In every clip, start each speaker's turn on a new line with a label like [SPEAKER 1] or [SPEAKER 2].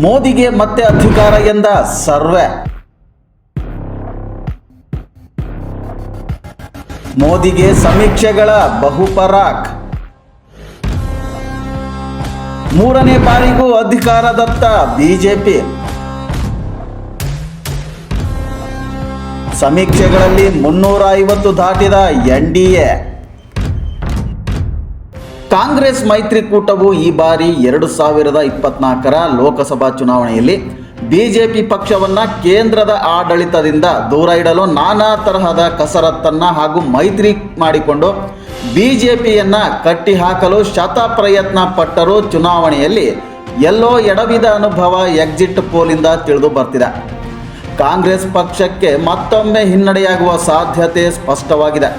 [SPEAKER 1] ಮೋದಿಗೆ ಮತ್ತೆ ಅಧಿಕಾರ ಎಂದ ಸರ್ವೆ. ಮೋದಿಗೆ ಸಮೀಕ್ಷೆಗಳ ಬಹುಪರಾಕ್. ಮೂರನೇ ಬಾರಿಗೂ ಅಧಿಕಾರದತ್ತ ಬಿಜೆಪಿ. ಸಮೀಕ್ಷೆಗಳಲ್ಲಿ ಮುನ್ನೂರ ಐವತ್ತು ದಾಟಿದ ಎನ್ಡಿಎ ಕಾಂಗ್ರೆಸ್ ಮೈತ್ರಿಕೂಟವು ಈ ಬಾರಿ ಎರಡು ಸಾವಿರದ ಇಪ್ಪತ್ನಾಲ್ಕರ ಲೋಕಸಭಾ ಚುನಾವಣೆಯಲ್ಲಿ ಬಿಜೆಪಿ ಪಕ್ಷವನ್ನ ಕೇಂದ್ರದ ಆಡಳಿತದಿಂದ ದೂರ ಇಡಲು ನಾನಾ ತರಹದ ಕಸರತ್ತನ್ನ ಹಾಗೂ ಮೈತ್ರಿ ಮಾಡಿಕೊಂಡು ಬಿಜೆಪಿಯನ್ನು ಕಟ್ಟಿಹಾಕಲು ಶತ ಪ್ರಯತ್ನ ಪಟ್ಟರೂ ಚುನಾವಣೆಯಲ್ಲಿ ಎಲ್ಲೋ ಎಡವಿದ ಅನುಭವ ಎಕ್ಸಿಟ್ ಪೋಲಿಂದ ತಿಳಿದು ಬರ್ತಿದೆ. ಕಾಂಗ್ರೆಸ್ ಪಕ್ಷಕ್ಕೆ ಮತ್ತೊಮ್ಮೆ ಹಿನ್ನಡೆಯಾಗುವ ಸಾಧ್ಯತೆ ಸ್ಪಷ್ಟವಾಗಿದೆ.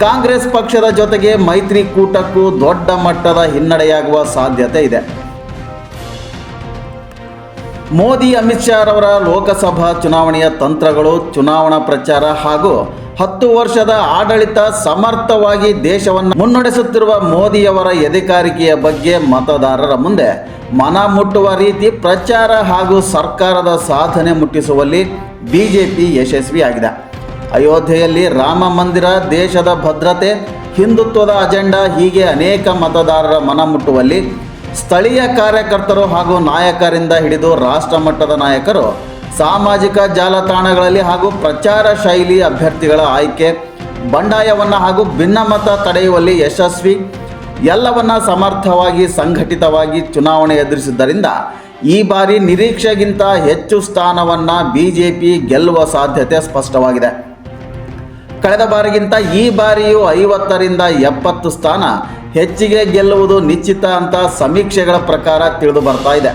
[SPEAKER 1] ಕಾಂಗ್ರೆಸ್ ಪಕ್ಷದ ಜೊತೆಗೆ ಮೈತ್ರಿಕೂಟಕ್ಕೂ ದೊಡ್ಡ ಮಟ್ಟದ ಹಿನ್ನಡೆಯಾಗುವ ಸಾಧ್ಯತೆ ಇದೆ. ಮೋದಿ, ಅಮಿತ್ ಶಾ ರವರ ಲೋಕಸಭಾ ಚುನಾವಣೆಯ ತಂತ್ರಗಳು, ಚುನಾವಣಾ ಪ್ರಚಾರ ಹಾಗೂ ಹತ್ತು ವರ್ಷದ ಆಡಳಿತ ಸಮರ್ಥವಾಗಿ ದೇಶವನ್ನು ಮುನ್ನಡೆಸುತ್ತಿರುವ ಮೋದಿಯವರ ಎದೆಕಾರಿಕೆಯ ಬಗ್ಗೆ ಮತದಾರರ ಮುಂದೆ ಮನ ಮುಟ್ಟುವ ರೀತಿ ಪ್ರಚಾರ ಹಾಗೂ ಸರ್ಕಾರದ ಸಾಧನೆ ಮುಟ್ಟಿಸುವಲ್ಲಿ ಬಿಜೆಪಿ ಯಶಸ್ವಿಯಾಗಿದೆ. ಅಯೋಧ್ಯೆಯಲ್ಲಿ ರಾಮ ಮಂದಿರ, ದೇಶದ ಭದ್ರತೆ, ಹಿಂದುತ್ವದ ಅಜೆಂಡಾ ಹೀಗೆ ಅನೇಕ ಮತದಾರರ ಮನ ಮುಟ್ಟುವಲ್ಲಿ ಸ್ಥಳೀಯ ಕಾರ್ಯಕರ್ತರು ಹಾಗೂ ನಾಯಕರಿಂದ ಹಿಡಿದು ರಾಷ್ಟ್ರ ಮಟ್ಟದ ನಾಯಕರು ಸಾಮಾಜಿಕ ಜಾಲತಾಣಗಳಲ್ಲಿ ಹಾಗೂ ಪ್ರಚಾರ ಶೈಲಿ ಅಭ್ಯರ್ಥಿಗಳ ಆಯ್ಕೆ, ಬಂಡಾಯವನ್ನು ಹಾಗೂ ಭಿನ್ನಮತ ತಡೆಯುವಲ್ಲಿ ಯಶಸ್ವಿ, ಎಲ್ಲವನ್ನ ಸಮರ್ಥವಾಗಿ ಸಂಘಟಿತವಾಗಿ ಚುನಾವಣೆ ಎದುರಿಸಿದ್ದರಿಂದ ಈ ಬಾರಿ ನಿರೀಕ್ಷೆಗಿಂತ ಹೆಚ್ಚು ಸ್ಥಾನವನ್ನು ಬಿಜೆಪಿ ಗೆಲ್ಲುವ ಸಾಧ್ಯತೆ ಸ್ಪಷ್ಟವಾಗಿದೆ. ಕಳೆದ ಬಾರಿಗಿಂತ ಈ ಬಾರಿಯೂ ಐವತ್ತರಿಂದ ಎಪ್ಪತ್ತು ಸ್ಥಾನ ಹೆಚ್ಚಿಗೆ ಗೆಲ್ಲುವುದು ನಿಶ್ಚಿತ ಅಂತ ಸಮೀಕ್ಷೆಗಳ ಪ್ರಕಾರ ತಿಳಿದು ಬರ್ತಾ ಇದೆ.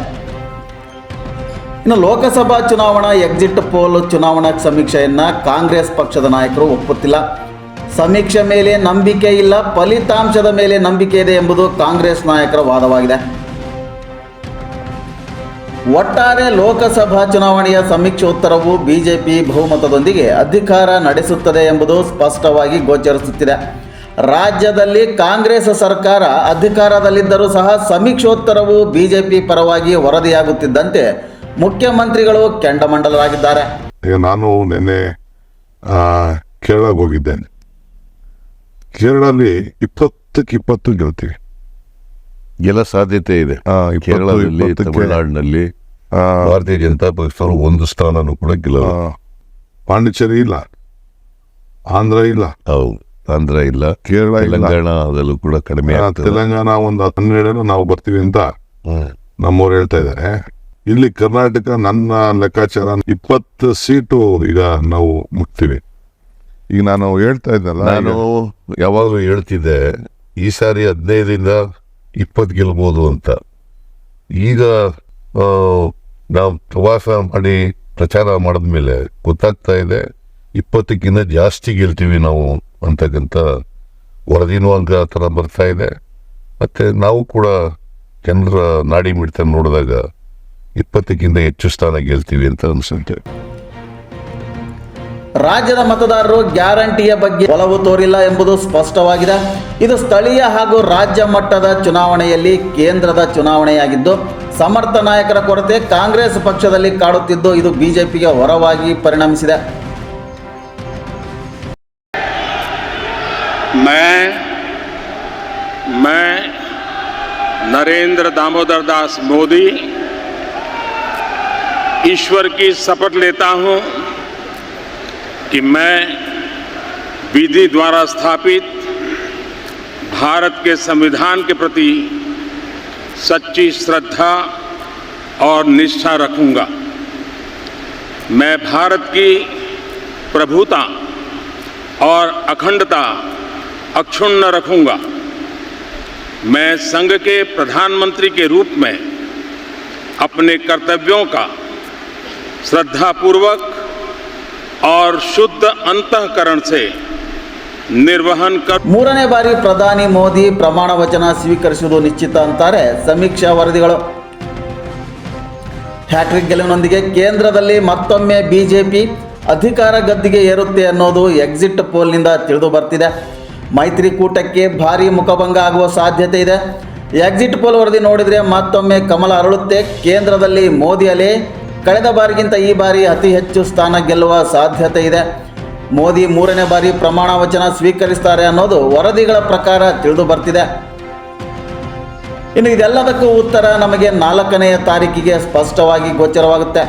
[SPEAKER 1] ಇನ್ನು ಲೋಕಸಭಾ ಚುನಾವಣಾ ಎಕ್ಸಿಟ್ ಪೋಲ್ ಚುನಾವಣಾ ಸಮೀಕ್ಷೆಯನ್ನ ಕಾಂಗ್ರೆಸ್ ಪಕ್ಷದ ನಾಯಕರು ಒಪ್ಪುತ್ತಿಲ್ಲ. ಸಮೀಕ್ಷೆ ಮೇಲೆ ನಂಬಿಕೆ ಇಲ್ಲ, ಫಲಿತಾಂಶದ ಮೇಲೆ ನಂಬಿಕೆ ಇದೆ ಎಂಬುದು ಕಾಂಗ್ರೆಸ್ ನಾಯಕರ ವಾದವಾಗಿದೆ. ಒಟ್ಟಾರೆ ಲೋಕಸಭಾ ಚುನಾವಣೆಯ ಸಮೀಕ್ಷೋತ್ತರವು ಬಿಜೆಪಿ ಬಹುಮತದೊಂದಿಗೆ ಅಧಿಕಾರ ನಡೆಸುತ್ತದೆ ಎಂಬುದು ಸ್ಪಷ್ಟವಾಗಿ ಗೋಚರಿಸುತ್ತಿದೆ. ರಾಜ್ಯದಲ್ಲಿ ಕಾಂಗ್ರೆಸ್ ಸರ್ಕಾರ ಅಧಿಕಾರದಲ್ಲಿದ್ದರೂ ಸಹ ಸಮೀಕ್ಷೋತ್ತರವು ಬಿಜೆಪಿ ಪರವಾಗಿ ವರದಿಯಾಗುತ್ತಿದ್ದಂತೆ ಮುಖ್ಯಮಂತ್ರಿಗಳು ಕೆಂಡಮಂಡಲರಾಗಿದ್ದಾರೆ.
[SPEAKER 2] ನಾನು ನಿನ್ನೆ ಕೇರಳಗೆ ಹೋಗಿದ್ದೇನೆ. ಕೇರಳಲ್ಲಿ ಇಪ್ಪತ್ತಕ್ಕೆ ಇಪ್ಪತ್ತು ಗೆಲ್ತೀವಿ
[SPEAKER 3] ಗೆಲ್ಲ ಸಾಧ್ಯತೆ ಇದೆ. ಕೇರಳದಲ್ಲಿ ತಮಿಳುನಾಡಿನಲ್ಲಿ
[SPEAKER 2] ಆ,
[SPEAKER 3] ಭಾರತೀಯ ಜನತಾ ಪಕ್ಷದವರು ಒಂದು ಸ್ಥಾನನೂ ಕೂಡ ಗೆಲ್ಲ
[SPEAKER 2] ಪಾಂಡಿಚೇರಿ ಇಲ್ಲ. ಆಂಧ್ರ ಇಲ್ಲ.
[SPEAKER 3] ಹೌದು ಆಂಧ್ರ ಇಲ್ಲ.
[SPEAKER 2] ಕೇರಳ ಇಲ್ಲ.
[SPEAKER 3] ತೆಲಂಗಾಣದಲ್ಲೂ ಕೂಡ ಕಡಿಮೆ
[SPEAKER 2] ತೆಲಂಗಾಣ ಒಂದು ಹನ್ನೆರಡು ನಾವು ಬರ್ತೀವಿ ಅಂತ. ನಮ್ಮವ್ರು ಹೇಳ್ತಾ ಇದ್ದಾರೆ. ಇಲ್ಲಿ ಕರ್ನಾಟಕ ನನ್ನ ಲೆಕ್ಕಾಚಾರ ಇಪ್ಪತ್ತು ಸೀಟು ಈಗ ನಾವು ಮುಟ್ತೀವಿ. ಈಗ ನಾನು ಹೇಳ್ತಾ ಇದ್ದಲ್ಲ
[SPEAKER 3] ನಾನು ಯಾವಾಗಲೂ ಹೇಳ್ತಿದ್ದೆ ಈ ಸಾರಿ ಹದಿನೈದರಿಂದ ಇಪ್ಪತ್ತು ಗೆಲ್ಬೋದು ಅಂತ. ಈಗ ನಾವು ಪ್ರವಾಸ ಮಾಡಿ ಪ್ರಚಾರ ಮಾಡಿದ್ಮೇಲೆ ಗೊತ್ತಾಗ್ತಾ ಇದೆ, ಇಪ್ಪತ್ತಕ್ಕಿಂತ ಜಾಸ್ತಿ ಗೆಲ್ತೀವಿ ನಾವು ಅಂತಕ್ಕಂಥ ವರದಿನೂ ಅಂತ ಆ ಥರ ಬರ್ತಾ ಇದೆ. ಮತ್ತು ನಾವು ಕೂಡ ಜನರ ನಾಡಿ ಮಿಡಿತ ನೋಡಿದಾಗ ಇಪ್ಪತ್ತಕ್ಕಿಂತ ಹೆಚ್ಚು ಸ್ಥಾನ ಗೆಲ್ತೀವಿ ಅಂತ ಅನ್ಸುತ್ತೆ.
[SPEAKER 1] ರಾಜ್ಯದ ಮತದಾರರು ಗ್ಯಾರಂಟಿಯ ಬಗ್ಗೆ ಒಲವು ತೋರಿಲ್ಲ ಎಂಬುದು ಸ್ಪಷ್ಟವಾಗಿದೆ ಇದು ಸ್ಥಳೀಯ ಹಾಗೂ ರಾಜ್ಯ ಮಟ್ಟದ ಚುನಾವಣೆಯಲ್ಲಿ ಕೇಂದ್ರದ ಚುನಾವಣೆಯಾಗಿದ್ದು ಸಮರ್ಥ ನಾಯಕರ ಕೊರತೆ ಕಾಂಗ್ರೆಸ್ ಪಕ್ಷದಲ್ಲಿ ಕಾಡುತ್ತಿದ್ದು ಇದು ಬಿಜೆಪಿಗೆ ಹೊರವಾಗಿ ಪರಿಣಮಿಸಿದೆ
[SPEAKER 4] मैं मैं नरेंद्र दामोदर दास मोदी ईश्वर की शपथ लेता हूं कि मैं विधि द्वारा स्थापित भारत के संविधान के प्रति सच्ची श्रद्धा और निष्ठा रखूँगा। मैं भारत की प्रभुता और अखंडता अक्षुण्ण रखूँगा। मैं संघ के प्रधानमंत्री के रूप में अपने कर्तव्यों का श्रद्धापूर्वक और शुद्ध अंतकरण से निर्वहन कर
[SPEAKER 1] ಮೂರನೇ ಬಾರಿ ಪ್ರಧಾನಿ ಮೋದಿ ಪ್ರಮಾಣ ವಚನ ಸ್ವೀಕರಿಸುವುದು ನಿಶ್ಚಿತ ಅಂತಾರೆ ಸಮೀಕ್ಷಾ ವರದಿಗಳು ಹ್ಯಾಟ್ರಿಕ್ ಗೆಲುವಿನೊಂದಿಗೆ ಕೇಂದ್ರದಲ್ಲಿ ಮತ್ತೊಮ್ಮೆ ಬಿಜೆಪಿ ಅಧಿಕಾರ ಗದ್ದಿಗೆ ಏರುತ್ತೆ ಅನ್ನೋದು ಎಕ್ಸಿಟ್ ಪೋಲ್ನಿಂದ ತಿಳಿದು ಬರ್ತಿದೆ ಮೈತ್ರಿಕೂಟಕ್ಕೆ ಭಾರಿ ಮುಖಭಂಗ ಆಗುವ ಸಾಧ್ಯತೆ ಇದೆ ಎಕ್ಸಿಟ್ ಪೋಲ್ ವರದಿ ನೋಡಿದರೆ ಮತ್ತೊಮ್ಮೆ ಕಮಲ ಅರಳುತ್ತೆ ಕೇಂದ್ರದಲ್ಲಿ ಮೋದಿ ಅಲೆ ಕಳೆದ ಬಾರಿಗಿಂತ ಈ ಬಾರಿ ಅತಿ ಹೆಚ್ಚು ಸ್ಥಾನ ಗೆಲ್ಲುವ ಸಾಧ್ಯತೆ ಇದೆ. ಮೋದಿ ಮೂರನೇ ಬಾರಿ ಪ್ರಮಾಣ ವಚನ ಸ್ವೀಕರಿಸ್ತಾರೆ ಅನ್ನೋದು ವರದಿಗಳ ಪ್ರಕಾರ ತಿಳಿದು ಬರ್ತಿದೆ. ಇನ್ನು ಇದೆಲ್ಲದಕ್ಕೂ ಉತ್ತರ ನಮಗೆ ನಾಲ್ಕನೆಯ ತಾರೀಕಿಗೆ ಸ್ಪಷ್ಟವಾಗಿ ಗೋಚರವಾಗುತ್ತೆ.